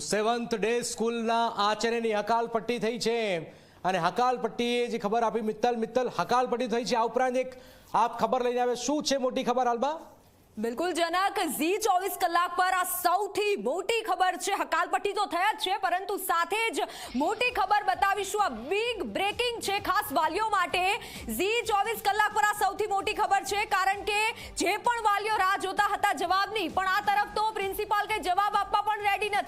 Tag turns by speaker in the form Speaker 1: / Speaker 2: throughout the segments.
Speaker 1: Seventh day સ્કૂલના આચાર્યની હકાલપટ્ટી થઈ છે. અને હકાલપટ્ટીએ જે ખબર આપી, મિત્તલ મિત્તલ, હકાલપટ્ટી થઈ છે. આ ઉપરાંત એક આપ ખબર લઈને આવે શું છે મોટી ખબર હાલમાં
Speaker 2: બિલકુલ જનક. ઝી ચોવીસ કલાક પર આ સૌથી મોટી ખબર છે. હકાલપટ્ટી તો થયા જ છે, પરંતુ સાથે જ મોટી ખબર બતાવીશું. આ બિગ બ્રેકિંગ છે ખાસ વાલીઓ માટે. ઝી ચોવીસ કલાક પર આ સૌથી મોટી ખબર છે, કારણ કે જે પણ વાલીઓ રાહ જોતા હતા જવાબની, પણ આ તરફ તો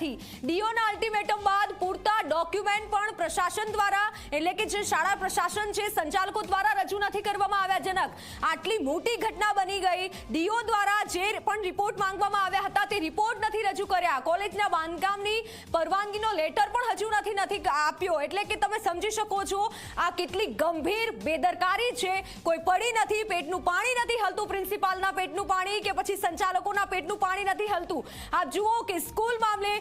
Speaker 2: નથી. ડીઓના અલ્ટિમેટમ બાદ પૂરતા ડોક્યુમેન્ટ પણ પ્રશાસન દ્વારા, એટલે કે જે શાળા પ્રશાસન છે, સંચાલકો દ્વારા રજૂ નથી કરવામાં આવ્યા જનક. આટલી મોટી ઘટના બની ગઈ. ડીઓ દ્વારા જે પણ રિપોર્ટ માંગવામાં આવ્યા હતા તે રિપોર્ટ નથી કર્યા. કોલેજના બાંધકામની પરવાનગીનો લેટર પણ હજુ નથી નથી આપ્યો. એટલે કે તમે સમજી શકો છો, આ કેટલી ગંભીર બેદરકારી છે. કોઈ પડી નથી, પેટનું પાણી નથી હલતું, પ્રિન્સિપાલના પેટનું પાણી કે પછી સંચાલકોના પેટનું પાણી નથી હલતું. આપ જુઓ કે સ્કૂલ મામલે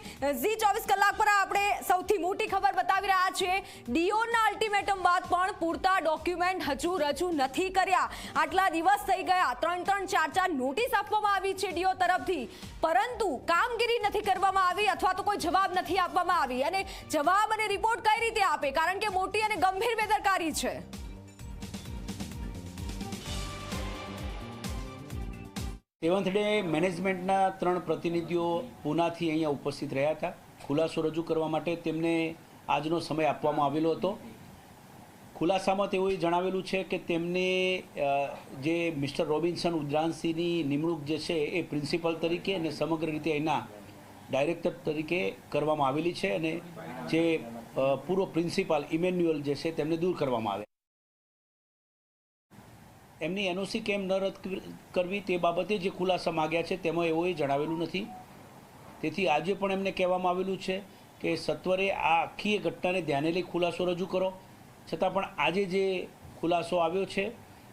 Speaker 2: ઝી ચોવીસ કલાક પર આપણે સૌથી મોટી ખબર બતાવી રહ્યા છે ડીઓના અલ્ટિમેટમ બાદ પણ પૂરતા ડોક્યુમેન્ટ હજુ રજૂ નથી કર્યા. આટલા દિવસ થઈ ગયા. ત્રણ ત્રણ ચાર ચાર નોટિસ આપવામાં આવી છે ડીઓ તરફથી. પરંતુ કામગીરી નથી કરવામાં આવી અથવા તો કોઈ જવાબ નથી આપવામાં આવી. અને જવાબ અને રિપોર્ટ કઈ રીતે આપે? કારણ કે મોટી અને ગંભીર બેદરકારી છે.
Speaker 3: સેવન્થ ડે મેનેજમેન્ટના ત્રણ પ્રતિનિધિઓ પૂનાથી અહીંયા ઉપસ્થિત રહ્યા હતા. ખુલાસો રજૂ કરવા માટે તેમને આજનો સમય આપવામાં આવેલો હતો. ખુલાસામાં તેઓએ જણાવેલું છે કે તેમને જે મિસ્ટર રોબિન્સન ઉદ્રાનસિંહની નિમણૂક જે છે એ પ્રિન્સિપલ તરીકે અને સમગ્ર રીતે એના ડાયરેક્ટર તરીકે કરવામાં આવેલી છે અને જે પૂર્વ પ્રિન્સિપાલ ઇમેન્યુઅલ જે છે તેમને દૂર કરવામાં આવે. એમની એનઓસી કેમ ન રદ કરવી તે બાબતે જે ખુલાસા માગ્યા છે તેમાં એઓએ જણાવેલું નથી. તેથી આજે પણ એમને કહેવામાં આવેલું છે કે સત્વરે આ આખી ઘટનાને ધ્યાને લઈ ખુલાસો રજૂ કરો. છતાં પણ આજે જે ખુલાસો આવ્યો છે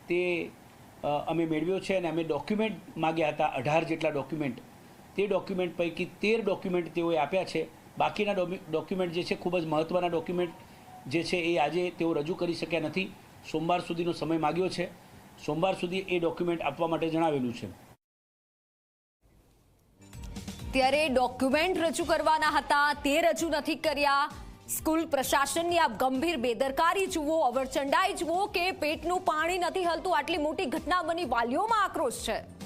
Speaker 3: તે અમે મેળવ્યો છે અને અમે ડોક્યુમેન્ટ માગ્યા હતા, અઢાર જેટલા ડોક્યુમેન્ટ. તે ડોક્યુમેન્ટ પૈકી તેર ડોક્યુમેન્ટ તેઓએ આપ્યા છે. બાકીના ડોક્યુમેન્ટ જે છે, ખૂબ જ મહત્ત્વના ડોક્યુમેન્ટ જે છે, એ આજે તેઓ રજૂ કરી શક્યા નથી. સોમવાર સુધીનો સમય માગ્યો છે. સોમવાર સુધી એ ડોક્યુમેન્ટ આપવા માટે જણાવેલું છે.
Speaker 2: ત્યારે ડોક્યુમેન્ટ રજૂ કરવાના હતા. તે રજૂ નથી કર્યા. સ્કૂલ પ્રશાસનની આ ગંભીર બેદરકારી જુઓ, અવરચંડાઈ જુઓ કે પેટનું પાણી નથી હલતું. આટલી મોટી ઘટના બની, વાલીઓમાં આક્રોશ છે.